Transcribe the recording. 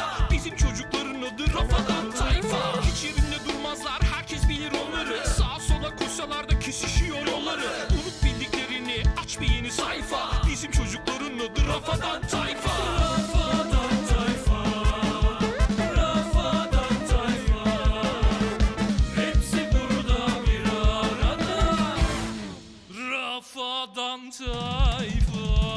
sayfada Bizim çocukların adı Rafadan Tayfa. Hiç yerinde durmazlar herkes bilir onları. Sağa sola koşsalar da kesişiyor yolları. Unut bildiklerini aç bir yeni sayfa. Bizim çocukların adı Rafadan Tayfa. Rafadan Tayfa. Rafadan Tayfa. Hepsi burada bir arada. Rafadan Tayfa.